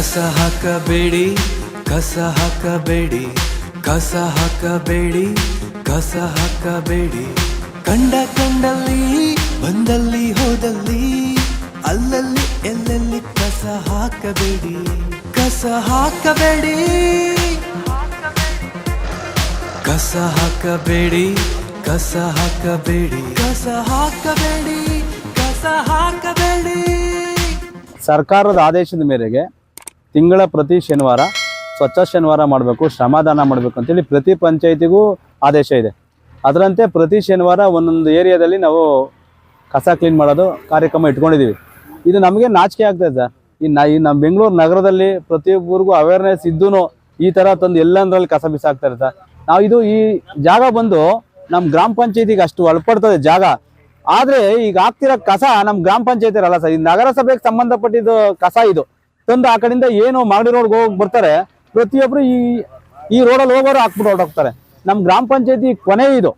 ಕಸ ಹಾಕಬೇಡಿ ಕಸ ಹಾಕಬೇಡಿ ಕಸ ಹಾಕಬೇಡಿ ಕಸ ಹಾಕಬೇಡಿ. ಕಂಡ ಕಂಡಲ್ಲಿ, ಬಂದಲ್ಲಿ ಹೋದಲ್ಲಿ, ಅಲ್ಲಲ್ಲಿ ಎಲ್ಲೆಲ್ಲಿ ಕಸ ಹಾಕಬೇಡಿ ಕಸ ಹಾಕಬೇಡಿ. ಕಸ ಹಾಕಬೇಡಿ ಕಸ ಹಾಕಬೇಡಿ ಕಸ ಹಾಕಬೇಡಿ ಕಸ ಹಾಕಬೇಡಿ. ಸರ್ಕಾರದ ಆದೇಶದ ಮೇರೆಗೆ ತಿಂಗಳ ಪ್ರತಿ ಶನಿವಾರ, ಸ್ವಚ್ಛ ಶನಿವಾರ ಮಾಡಬೇಕು, ಶ್ರಮದಾನ ಮಾಡಬೇಕು ಅಂತೇಳಿ ಪ್ರತಿ ಪಂಚಾಯತಿಗೂ ಆದೇಶ ಇದೆ. ಅದರಂತೆ ಪ್ರತಿ ಶನಿವಾರ ಒಂದೊಂದು ಏರಿಯಾದಲ್ಲಿ ನಾವು ಕಸ ಕ್ಲೀನ್ ಮಾಡೋದು ಕಾರ್ಯಕ್ರಮ ಇಟ್ಕೊಂಡಿದ್ದೀವಿ. ಇದು ನಮಗೆ ನಾಚಿಕೆ ಆಗ್ತದೆ ಸರ್ ಈ ನ, ಈ ನಮ್ಮ ಬೆಂಗಳೂರು ನಗರದಲ್ಲಿ ಪ್ರತಿಯೊಬ್ಬರಿಗೂ ಅವೇರ್ನೆಸ್ ಇದ್ದೂ ಈ ಥರ ತಂದು ಎಲ್ಲಂದ್ರಲ್ಲಿ ಕಸ ಬಿಸಾಕ್ತಾರೆ ಸರ್ ನಾವು ಇದು ಈ ಜಾಗ ಬಂದು ನಮ್ಮ ಗ್ರಾಮ ಪಂಚಾಯತಿಗೆ ಅಷ್ಟು ಒಳಪಡ್ತದೆ ಜಾಗ. ಆದರೆ ಈಗ ಆಗ್ತಿರೋ ಕಸ ನಮ್ಮ ಗ್ರಾಮ ಪಂಚಾಯತಿ ಅಲ್ಲ ಸರ್. ಈ ನಗರಸಭೆಗೆ ಸಂಬಂಧಪಟ್ಟಿದ್ದು ಕಸ ಇದು. ತಂದು ಆ ಕಡೆಯಿಂದ ಏನು ಮಾಗಡಿ ರೋಡ್ಗೆ ಹೋಗಿ ಬರ್ತಾರೆ. ಪ್ರತಿಯೊಬ್ರು ಈ ಈ ರೋಡಲ್ಲಿ ಹೋಗೋರು ಹಾಕ್ಬಿಟ್ಟು ಹೊರಟೋಗ್ತಾರೆ. ನಮ್ಮ ಗ್ರಾಮ ಪಂಚಾಯತಿ ಕೊನೆ ಇದು.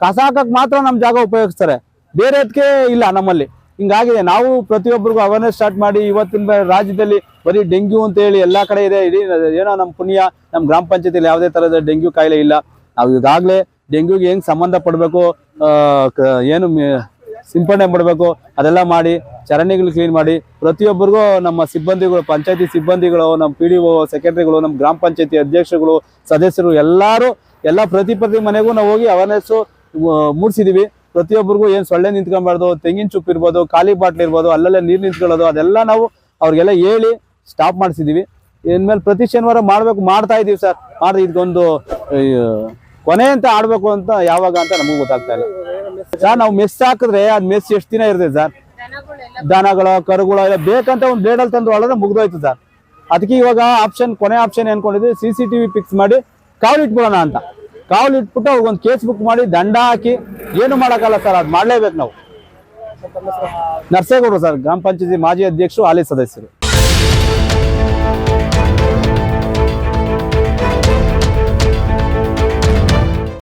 ಕಸ ಹಾಕಕ್ ಮಾತ್ರ ನಮ್ಮ ಜಾಗ ಉಪಯೋಗಿಸ್ತಾರೆ. ಬೇರೆ ಅದಕ್ಕೆ ಇಲ್ಲ ನಮ್ಮಲ್ಲಿ. ಹಿಂಗಾಗಿದೆ. ನಾವು ಪ್ರತಿಯೊಬ್ಬರಿಗೂ ಅವೇರ್ನೆಸ್ ಸ್ಟಾರ್ಟ್ ಮಾಡಿ ಇವತ್ತಿನ ರಾಜ್ಯದಲ್ಲಿ ಬರೀ ಡೆಂಗ್ಯೂ ಅಂತ ಹೇಳಿ ಎಲ್ಲಾ ಕಡೆ ಇದೆ. ಇಡೀ ಏನೋ ನಮ್ಮ ಪುಣ್ಯ ನಮ್ಮ ಗ್ರಾಮ ಪಂಚಾಯತಿಲಿ ಯಾವುದೇ ಥರದ ಡೆಂಗ್ಯೂ ಕಾಯಿಲೆ ಇಲ್ಲ. ನಾವು ಈಗಾಗಲೇ ಡೆಂಗ್ಯೂಗೆ ಹೆಂಗೆ ಸಂಬಂಧ ಪಡಬೇಕು ಏನು ಸಿಂಪಡಣೆ ಮಾಡಬೇಕು ಅದೆಲ್ಲ ಮಾಡಿ, ಚರಂಡಿಗಳು ಕ್ಲೀನ್ ಮಾಡಿ, ಪ್ರತಿಯೊಬ್ಬರಿಗೂ ನಮ್ಮ ಸಿಬ್ಬಂದಿಗಳು, ಪಂಚಾಯತಿ ಸಿಬ್ಬಂದಿಗಳು, ನಮ್ಮ ಪಿ ಡಿ ಒ ಸೆಕ್ರೆಟರಿಗಳು ನಮ್ಮ ಗ್ರಾಮ ಪಂಚಾಯತಿ ಅಧ್ಯಕ್ಷರುಗಳು, ಸದಸ್ಯರು ಎಲ್ಲರೂ, ಎಲ್ಲ ಪ್ರತಿ ಪ್ರತಿ ಮನೆಗೂ ನಾವು ಹೋಗಿ ಅವೇರ್ನೆಸ್ಸು ಮೂಡಿಸಿದೀವಿ. ಪ್ರತಿಯೊಬ್ಬರಿಗೂ ಏನು ಸೊಳ್ಳೆ ನಿಂತ್ಕೊಬಾರ್ದು ತೆಂಗಿನ ಚುಪ್ಪು ಇರ್ಬೋದು, ಖಾಲಿ ಬಾಟ್ಲ್ ಇರ್ಬೋದು, ಅಲ್ಲಲ್ಲೇ ನೀರು ನಿಂತ್ಕೊಳ್ಳೋದು, ಅದೆಲ್ಲ ನಾವು ಅವ್ರಿಗೆಲ್ಲ ಹೇಳಿ ಸ್ಟಾಪ್ ಮಾಡಿಸಿದೀವಿ. ಇನ್ಮೇಲೆ ಪ್ರತಿ ಶನಿವಾರ ಮಾಡಬೇಕು, ಮಾಡ್ತಾ ಇದೀವಿ ಸರ್. ಮಾಡಿದ ಇದಕ್ಕೊಂದು ಕೊನೆ ಅಂತ ಆಡಬೇಕು ಅಂತ ಯಾವಾಗ ಅಂತ ನಮಗೂ ಗೊತ್ತಾಗ್ತಾ ಇಲ್ಲ. ಸರ್ ನಾವು ಮೆಸ್ ಹಾಕಿದ್ರೆ ಅದ್ ಮೆಸ್ ಎಷ್ಟು ದಿನ ಇರ್ತದೆ ಸರ್? ದನಗಳ ಕರುಗಳ ಎಲ್ಲ ಬೇಕಂತ ಒಂದು ಬ್ಲೇಡಲ್ಲಿ ತಂದು ಹೊಡೆದ್ರೆ ಮುಗ್ದೋಯ್ತು ಸರ್. ಅದಕ್ಕೆ ಇವಾಗ ಆಪ್ಷನ್ ಕೊನೆ ಆಪ್ಷನ್ ಏನ್ಕೊಂಡಿದ್ವಿ ಸಿ ಸಿ ಟಿವಿ ಫಿಕ್ಸ್ ಮಾಡಿ ಕಾವಲು ಇಟ್ಬಿಡೋಣ ಅಂತ. ಕಾವಲು ಇಟ್ಬಿಟ್ಟು ಅವ್ರಿಗೊಂದು ಕೇಸ್ ಬುಕ್ ಮಾಡಿ ದಂಡ ಹಾಕಿ ಏನು ಮಾಡಕ್ಕಲ್ಲ ಸರ್ ಅದು ಮಾಡಲೇಬೇಕು ನಾವು. ನರ್ಸೇಗೌಡರು ಸರ್ ಗ್ರಾಮ ಪಂಚಾಯತಿ ಮಾಜಿ ಅಧ್ಯಕ್ಷರು ಹಾಲಿ ಸದಸ್ಯರು.